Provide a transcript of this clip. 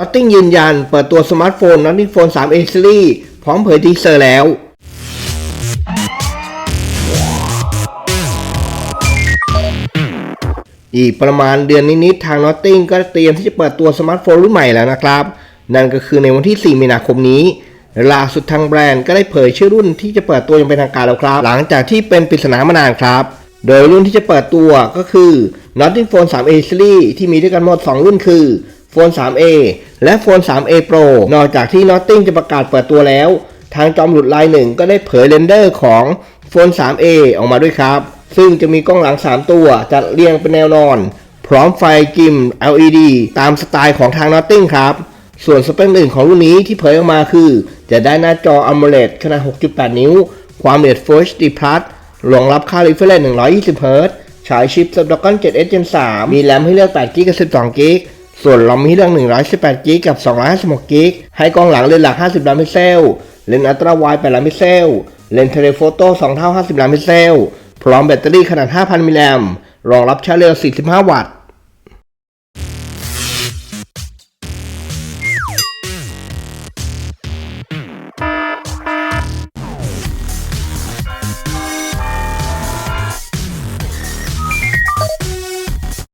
Notting ยืนยัน เปิดตัวสมาร์ทโฟน Notting Phone 3 A Series พร้อมเผยทีเซอร์แล้ว อีกประมาณเดือนนิดๆทาง Notting ก็เตรียมที่จะเปิดตัวสมาร์ทโฟนรุ่นใหม่แล้วนะครับ นั่นก็คือในวันที่ 4 มีนาคมนี้ล่าสุดทางแบรนด์ก็ได้เผยชื่อรุ่นที่จะเปิดตัวอย่างเป็นทางการแล้วครับ หลังจากที่เป็นปริศนามานานครับ โดยรุ่นที่จะเปิดตัวก็คือ Notting Phone 3A Series ที่มีด้วยกันหมด 2 รุ่นคือ Phone 3A และ Phone 3A Pro นอกจากที่ Notting จะประกาศเปิดตัวแล้ว ทางจอมหลุดลายหนึ่งก็ได้เผยเรนเดอร์ของ Phone 3A ออกมาด้วยครับ ซึ่งจะมีกล้องหลัง 3 ตัวจัดเรียงเป็นแนวนอน พร้อมไฟกิม LED ตามสไตล์ของทาง Notting ครับ ส่วนสเปคอื่นของรุ่นนี้ที่เผยออกมาคือ จะได้หน้าจอ AMOLED ขนาด 6.8 นิ้ว ความละเอียด Full HD Plus รองรับค่า refresh 120 Hz ฉายชิป Snapdragon 7 Gen 3มีแรมให้เลือก8 GB กับ12 GB ส่วนลอมให้เลือง 118 กิกกับ 256 กิก ให้กล้องหลังเลนส์หลัก 50 ล้านพิกเซล เลนส์อัลตร้าไวด์8ล้านพิกเซล เลนส์เทเลโฟโต้2เท่า 50 ล้านพิกเซล พร้อมแบตเตอรี่ขนาด 5,000 มิลลิแอมป์ รองรับชาร์จเร็ว 45 วัตต์